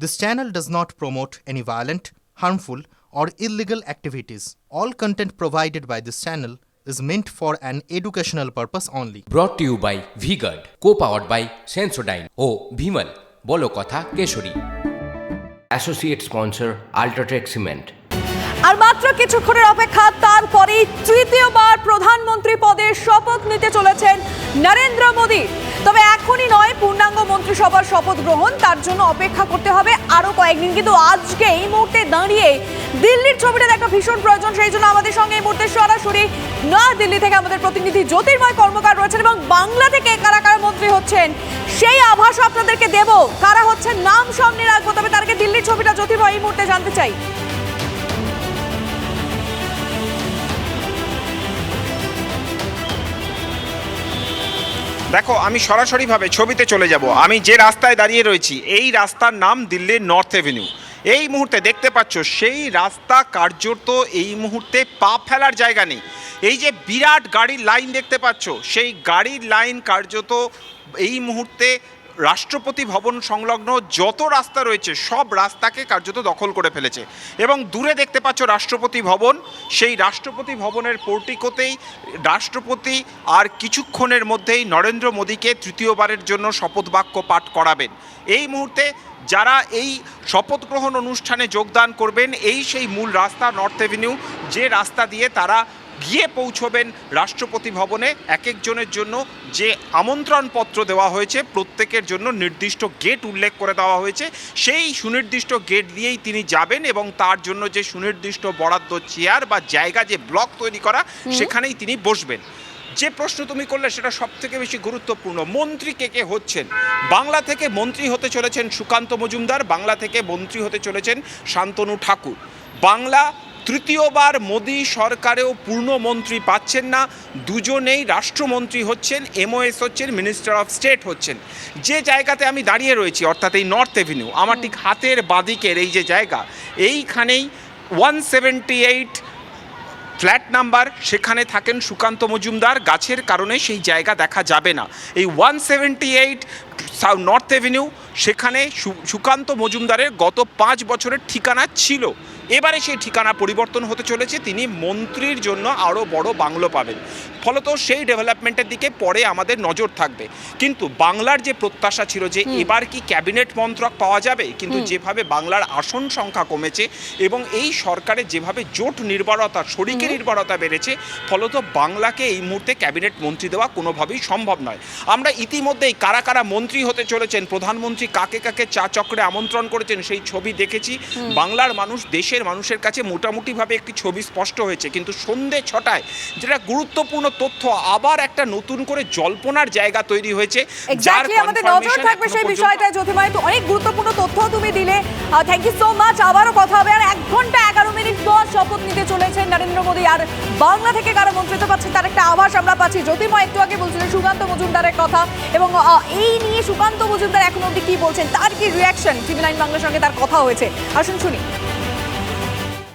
This channel does not promote any violent, harmful, or illegal activities. All content provided by this channel is meant for an educational purpose only. To you by V-Guard co powered by Sensodyne ও ভিমল বলো কথা Kesari associate sponsor UltraTech cement আর মাত্র কিছুক্ষণের অপেক্ষা তারপরেই তৃতীয়বার প্রধানমন্ত্রী পদের শপথ নিতে চলেছেন নরেন্দ্র মোদী তবে এখনই নয়, পূর্ণাঙ্গ মন্ত্রিসভার শপথ গ্রহণ। তার জন্য অপেক্ষা করতে হবে আরও কয়েকদিন। কিন্তু আজকে এই মুহূর্তে দাঁড়িয়ে দিল্লির ছবিটা দেখা ভীষণ প্রয়োজন। সেই জন্য আমাদের সঙ্গে এই মুহূর্তে সরাসরি দিল্লি থেকে আমাদের প্রতিনিধি জ্যোতির্ময় কর্মকার রয়েছেন এবং বাংলা থেকে কারা কারা মন্ত্রী হচ্ছেন, সেই আভাস আপনাদেরকে দেব। কারা হচ্ছেন নাম সামনে রাখব, তবে তার আগে দিল্লির ছবিটা জ্যোতির্ময় এই মুহূর্তে জানতে চাই। দেখো, আমি সরাসরিভাবে ছবিতে চলে যাব। আমি যে রাস্তায় দাঁড়িয়ে রয়েছি, এই রাস্তার নাম দিল্লির নর্থ এভিনিউ। এই মুহূর্তে দেখতে পাচ্ছ, সেই রাস্তা কার্যত এই মুহূর্তে পা ফেলার জায়গা নেই। এই যে বিরাট গাড়ির লাইন দেখতে পাচ্ছ, সেই গাড়ির লাইন কার্যত এই মুহূর্তে রাষ্ট্রপতি ভবন সংলগ্ন যত রাস্তা রয়েছে, সব রাস্তাকে কার্যত দখল করে ফেলেছে। এবং দূরে দেখতে পাচ্ছ রাষ্ট্রপতি ভবন, সেই রাষ্ট্রপতি ভবনের পোর্টিকোতেই রাষ্ট্রপতি আর কিছুক্ষণের মধ্যেই নরেন্দ্র মোদীকে তৃতীয়বারের জন্য শপথ বাক্য পাঠ করাবেন। এই মুহূর্তে যারা এই শপথ গ্রহণ অনুষ্ঠানে যোগদান করবেন, এই সেই মূল রাস্তা, নর্থ এভিনিউ, যে রাস্তা দিয়ে তারা গিয়ে পৌঁছবেন রাষ্ট্রপতি ভবনে এক একজনের জন্য যে আমন্ত্রণপত্র দেওয়া হয়েছে প্রত্যেকের জন্য নির্দিষ্ট গেট উল্লেখ করে দেওয়া হয়েছে। সেই সুনির্দিষ্ট গেট দিয়েই তিনি যাবেন এবং তার জন্য যে সুনির্দিষ্ট বরাদ্দ চেয়ার বা জায়গা যে ব্লক তৈরি করা সেখানেই তিনি বসবেন। যে প্রশ্ন তুমি করলে সেটা সব থেকে বেশি গুরুত্বপূর্ণ। মন্ত্রী কে কে হচ্ছেন? বাংলা থেকে মন্ত্রী হতে চলেছেন সুকান্ত মজুমদার বাংলা থেকে মন্ত্রী হতে চলেছেন শান্তনু ঠাকুর। বাংলা তৃতীয়বার মোদী সরকারেও পূর্ণমন্ত্রী পাচ্ছেন না। দুজনেই রাষ্ট্রমন্ত্রী হচ্ছেন, এমওএস হচ্ছেন, মিনিস্টার অফ স্টেট হচ্ছেন। যে জায়গাতে আমি দাঁড়িয়ে রয়েছি, অর্থাৎ এই নর্থ এভিনিউ, আমার ঠিক হাতের বাদিকের এই যে জায়গা, এইখানেই one seventy eight flat number, সেখানে থাকেন সুকান্ত মজুমদার। গাছের কারণে সেই জায়গা দেখা যাবে না। এই one seventy eight north avenue, সেখানে সুকান্ত মজুমদারের গত পাঁচ বছরের ঠিকানা ছিল। এবারে সেই ঠিকানা পরিবর্তন হতে চলেছে। তিনি মন্ত্রীর জন্য আরও বড় বাংলো পাবেন। ফলত সেই ডেভেলপমেন্টের দিকে পরে আমাদের নজর থাকবে। কিন্তু বাংলার যে প্রত্যাশা ছিল যে এবার কি ক্যাবিনেট মন্ত্রক পাওয়া যাবে কিন্তু যেভাবে বাংলার আসন সংখ্যা কমেছে এবং এই সরকারের যেভাবে জোট নির্ভরতা শরিকে নির্ভরতা বেড়েছে ফলত বাংলাকে এই মুহূর্তে ক্যাবিনেট মন্ত্রী দেওয়া কোনোভাবেই সম্ভব নয়। আমরা ইতিমধ্যেই কারা কারা মন্ত্রী হতে চলেছেন প্রধানমন্ত্রী কাকে কাকে চা চক্রে আমন্ত্রণ করেছেন সেই ছবি দেখেছি। বাংলার মানুষ দেশের মানুষের কাছে মোটামুটিভাবে একটি ছবি স্পষ্ট হয়েছে। কিন্তু সন্ধে ছটায় যেটা গুরুত্বপূর্ণ তথ্য আবার একটা নতুন করে জল্পনার জায়গা তৈরি হয়েছে এক্স্যাক্টলি আমাদের নজর থাকবে সেই বিষয়টা জ্যোতির্ময় তো অনেক গুরুত্বপূর্ণ তথ্য তুমি দিলে। থ্যাংক ইউ সো মাচ আবারও কথা হবে। আর এক ঘণ্টা এগারো মিনিট পর শপথ নিতে চলেছেন নরেন্দ্র মোদী। আর বাংলা থেকে কারা মন্ত্রিত্ব পাচ্ছেন তার একটা আভাস আমরা পাচ্ছি। জ্যোতির্ময় একটু আগে বলছিলেন সুকান্ত মজুমদারের কথা। এবং এই নিয়ে সুকান্ত মজুমদার এখন অব্দি কি বলছেন? তার কি রিয়াকশন টিভি নাইন বাংলার সঙ্গে তার কথা হয়েছে। আসুন শুনি।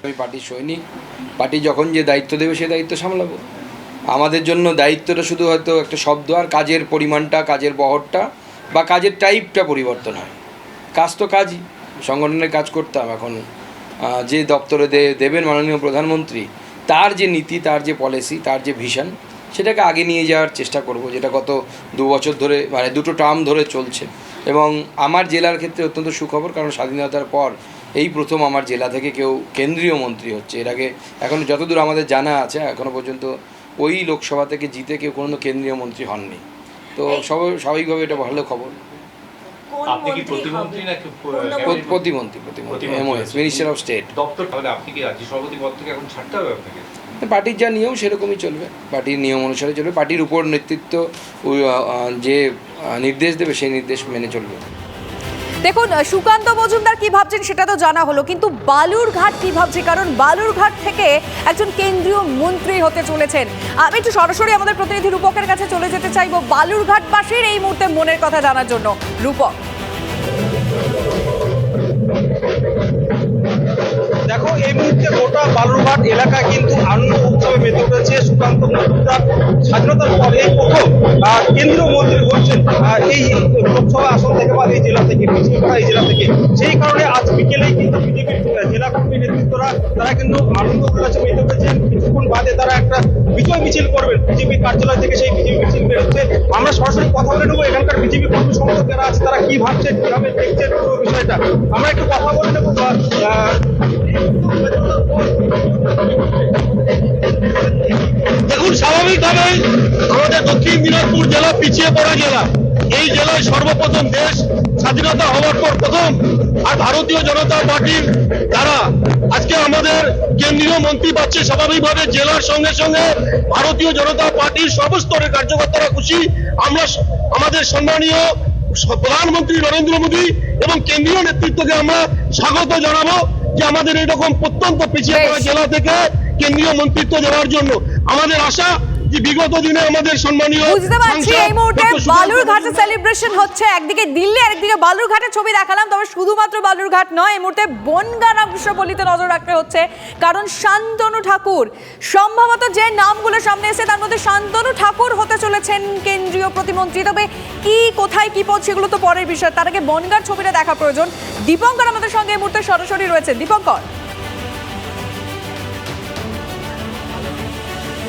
আমি পার্টির সৈনিক, পার্টি যখন যে দায়িত্ব দেবে সে দায়িত্ব সামলাবো। আমাদের জন্য দায়িত্বটা শুধু হয়তো একটা শব্দ আর কাজের পরিমাণটা, কাজের বহরটা বা কাজের টাইপটা পরিবর্তন হয়। কাজ তো কাজই। সংগঠনের কাজ করতাম এখন। যে দপ্তরে দেবেন মাননীয় প্রধানমন্ত্রী, তার যে নীতি, তার যে পলিসি, তার যে ভিশন, সেটাকে আগে নিয়ে যাওয়ার চেষ্টা করব, যেটা গত দু বছর ধরে মানে দুটো টার্ম ধরে চলছে। এবং আমার জেলার ক্ষেত্রে অত্যন্ত সুখবর, কারণ স্বাধীনতার পর এই প্রথম আমার জেলা থেকে কেউ কেন্দ্রীয় মন্ত্রী হচ্ছে। এর আগে এখন যতদূর আমাদের জানা আছে এখনও পর্যন্ত ওই লোকসভা থেকে জিতে কেউ কোনো কেন্দ্রীয় মন্ত্রী হননি। তো সব স্বাভাবিকভাবে এটা ভালো খবর। আপনি কি প্রতিমন্ত্রী নাকি প্রতিমন্ত্রী প্রতিমন্ত্রী এমওএস মিনিস্টার অফ স্টেট দপ্তর তাহলে আপনি কি রাজ্য সভাপতি পদ থেকে এখন ছাড়তে হবে আপনাকে? পার্টির যা নিয়ম সেরকমই চলবে। পার্টির নিয়ম অনুসারে চলবে। পার্টির উপর নেতৃত্ব যে নির্দেশ দেবে সেই নির্দেশ মেনে চলবে। দেখুন সুকান্ত মজুমদার কি ভাবছেন সেটা তো জানা হলো, কিন্তু বালুরঘাট কি ভাবছে? কারণ বালুরঘাট থেকে একজন কেন্দ্রীয় মন্ত্রী হতে চলেছেন। আমি একটু সরাসরি আমাদের প্রতিনিধি রূপকের কাছে চলে যেতে চাইব। বালুরঘাটবাসীর এই মুহূর্তে মনের কথা জানার জন্য। রূপক। আজকে গোটা বালুরঘাট এলাকা কিন্তু আনন্দ উৎসবে মেতে উঠেছে, সুকান্ত মজুমদার স্বাধীনতার পর এই প্রথম কেন্দ্রীয় মন্ত্রী হচ্ছেন এই লোকসভা আসন থেকে বা এই জেলা থেকে এই জেলা থেকে। সেই কারণে আজ বিকেলেই কিন্তু বিজেপির জেলা কর্মী নেতৃত্বরা, তারা কিন্তু আনন্দ উল্লাসে মেতে উঠেছেন কিছুক্ষণ বাদে তারা একটা বিজয় মিছিল করবেন বিজেপির কার্যালয় থেকে, সেই বিজেপি মিছিল বেরোচ্ছে আমরা সরাসরি কথা বলে নেব, এখানকার বিজেপি কর্মী সমর্থকেরা আছে, তারা কি ভাবছেন কীভাবে দেখছেন পুরো বিষয়টা। আমরা একটু কথা বলে নেব দেখুন স্বাভাবিকভাবেই আমাদের দক্ষিণ দিনাজপুর জেলা পিছিয়ে পড়া জেলা। এই জেলায় সর্বপ্রথম দেশ স্বাধীনতা হওয়ার পর প্রথম আর ভারতীয় জনতা পার্টির দ্বারা আজকে আমাদের কেন্দ্রীয় মন্ত্রী পাচ্ছে। স্বাভাবিকভাবে জেলার সঙ্গে সঙ্গে ভারতীয় জনতা পার্টির সর্বস্তরের কার্যকর্তারা খুশি। আমরা আমাদের সম্মানীয় প্রধানমন্ত্রী নরেন্দ্র মোদী এবং কেন্দ্রীয় নেতৃত্বকে আমরা স্বাগত জানাব। যে আমাদের এরকম প্রত্যন্ত পিছিয়ে পড়া জেলা থেকে কেন্দ্রীয় মন্ত্রিত্ব দেওয়ার জন্য। আমাদের আশা যে বিগত দিনে আমাদের সম্মানীয় বুঝতে পারছি এই মুহূর্তে বালুরঘাটে সেলিব্রেশন হচ্ছে একদিকে দিল্লি আর একদিকে বালুরঘাটের ছবি দেখালাম তবে শুধুমাত্র বালুরঘাট নয় এই মুহূর্তে বনগা রামকৃষ্ণপল্লীতে নজর রাখতে হচ্ছে কারণ শান্তনু ঠাকুর সম্ভবত যে নামগুলো সামনে এসে তার মধ্যে শান্তনু ঠাকুর হতে চলেছেন কেন্দ্রীয় প্রতিমন্ত্রী তবে কি কোথায় কি পদ সেগুলো তো পরের বিষয় তার আগে বনগার ছবিটা দেখা প্রয়োজন। দীপঙ্কর আমাদের সঙ্গে এই মুহূর্তে সরাসরি রয়েছে। দীপঙ্কর।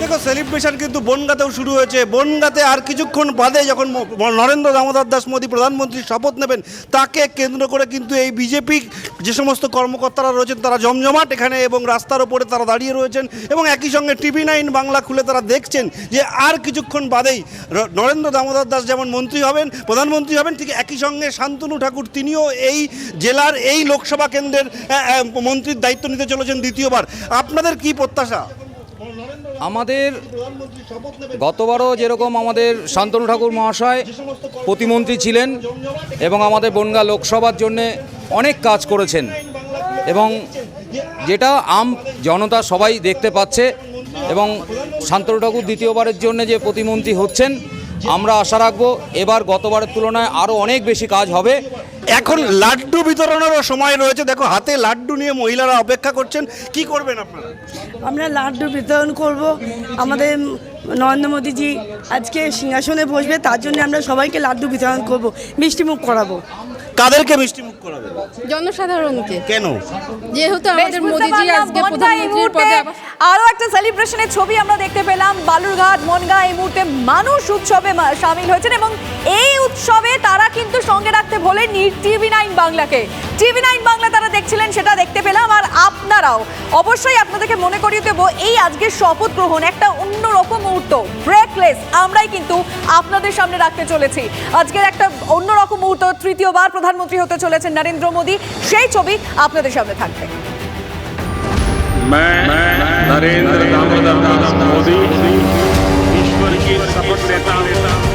দেখো সেলিব্রেশন কিন্তু বনগাতেও শুরু হয়েছে। বনগাতে আর কিছুক্ষণ বাদে যখন নরেন্দ্র দামোদর দাস মোদী প্রধানমন্ত্রী শপথ নেবেন, তাকে কেন্দ্র করে কিন্তু এই বিজেপি যে সমস্ত কর্মকর্তারা রয়েছেন, তারা জমজমাট এখানে এবং রাস্তার ওপরে তারা দাঁড়িয়ে রয়েছেন এবং একই সঙ্গে টিভি নাইন বাংলা খুলে তারা দেখছেন যে আর কিছুক্ষণ বাদেই নরেন্দ্র দামোদর দাস যেমন মন্ত্রী হবেন, প্রধানমন্ত্রী হবেন, ঠিক একই সঙ্গে শান্তনু ঠাকুর তিনিও এই জেলার এই লোকসভা কেন্দ্রের মন্ত্রীর দায়িত্ব নিতে চলেছেন দ্বিতীয়বার। আপনাদের কি প্রত্যাশা? আমাদের গতবারও যেরকম আমাদের শান্তনু ঠাকুর মহাশয় প্রতিমন্ত্রী ছিলেন এবং আমাদের বনগা লোকসভার জন্যে অনেক কাজ করেছেন এবং যেটা আম জনতা সবাই দেখতে পাচ্ছে এবং শান্তনু ঠাকুর দ্বিতীয়বারের জন্য যে প্রতিমন্ত্রী হচ্ছেন আমরা আশা রাখব এবার গতবারের তুলনায় আরও অনেক বেশি কাজ হবে। এখন লাড্ডু বিতরণেরও সময় রয়েছে। দেখো হাতে লাড্ডু নিয়ে মহিলারা অপেক্ষা করছেন। কি করবেন আপনারা? আমরা লাড্ডু বিতরণ করব। আমাদের নরেন্দ্র মোদীজি আজকে সিংহাসনে বসবে তার জন্য আমরা সবাইকে লাড্ডু বিতরণ করব মিষ্টিমুখ করাবো। কাদেরকে মিষ্টি মুখ করাবেন জনসাধারণকে। কেন? যেহেতু আমাদের মোদিজি আজকে প্রধানমন্ত্রীর পদে আরও একটা সেলিব্রেশনের ছবি আমরা দেখতে পেলাম। বালুরঘাট মনগা এই মুহূর্তে মানুষ উৎসবে সামিল হয়েছেন এবং এই উৎসবে তারা কিন্তু সঙ্গে রাখতে ভোলেননি টিভি নাইন বাংলাকে। টিভি নাইন বাংলা তারা দেখছিলেন সেটা দেখতে পেলাম আর আপনারাও অবশ্যই আপনাদেরকে মনে করিয়ে দেবো এই আজকের শপথ গ্রহণ একটা অন্যরকম মুহূর্ত ব্রেকলেস আমরাই কিন্তু আপনাদের সামনে রাখতে চলেছি আজকের একটা অন্যরকম মুহূর্ত তৃতীয়বার প্রধানমন্ত্রী হতে চলেছেন নরেন্দ্র মোদী সেই ছবি আপনাদের সামনে থাকবে मैं नरेंद्र दामोदर दास मोदी ईश्वर की शपथ लेता हूँ